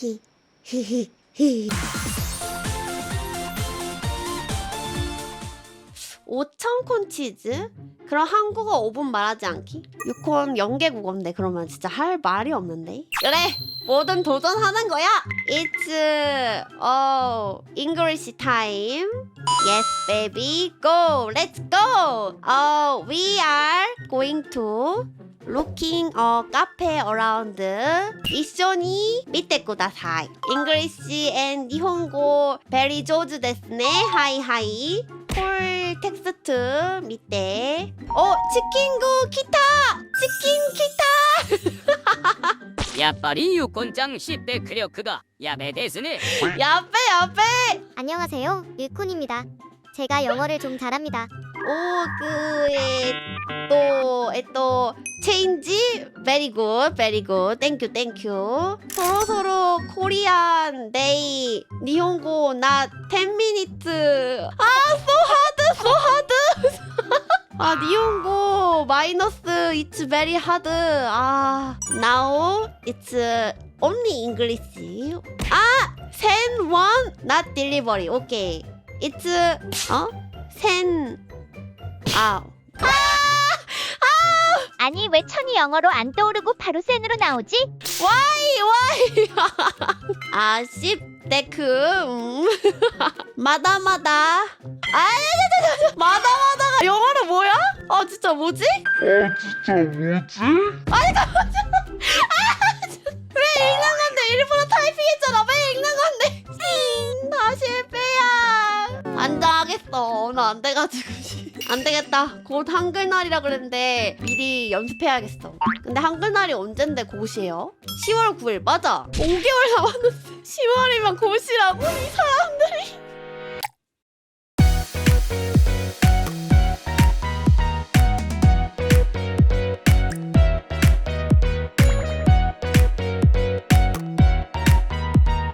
히, 히 히, 히. 5천 콘 치즈? 그럼 한국어 5분 말하지 않기? 6콘 연계 국어인데 그러면 진짜 할 말이 없는데? 그래! 뭐든 도전하는 거야! It's oh English time. Yes, baby. Go. Let's go. Oh, we are going to looking a cafe around. 一緒に見てください。English and 日本語 very 上手ですね。はいはい。콜 텍스트 밑에 어 치킨구 기타 치킨 기타 やっぱりユコンちゃん知ってく力がやべですね 야빼 야빼 안녕하세요. 일쿤입니다. 제가 영어를 좀 잘합니다. 오 그 에 또 에 또 체인지 very good very good 땡큐 땡큐 서로 서로 코리안 데이 니혼고 나 10 minutes 아 so hard 아 니혼고 마이너스 it's very hard 아 now it's only English 아 send one not delivery 오케이 it's 어 send 아 아니 왜 천이 영어로 안 떠오르고 바로 센으로 나오지? 와이 와이! 아쉽 데크 음. 마다마다. 아 마다마다가 영어로 뭐야? 아 진짜 뭐지? 아 진짜 뭐지? 왜 읽는 건데? 일부러 타이핑했잖아. 왜 읽는 건데? 잉, 다 실패야. 반장하겠어. 나안 돼가지고 안 되겠다 곧 한글날이라 그랬는데 미리 연습해야겠어 근데 한글날이 언젠데 곧이에요? 10월 9일 맞아 5개월 남았는데 10월이면 곧이라고? 이 사람들이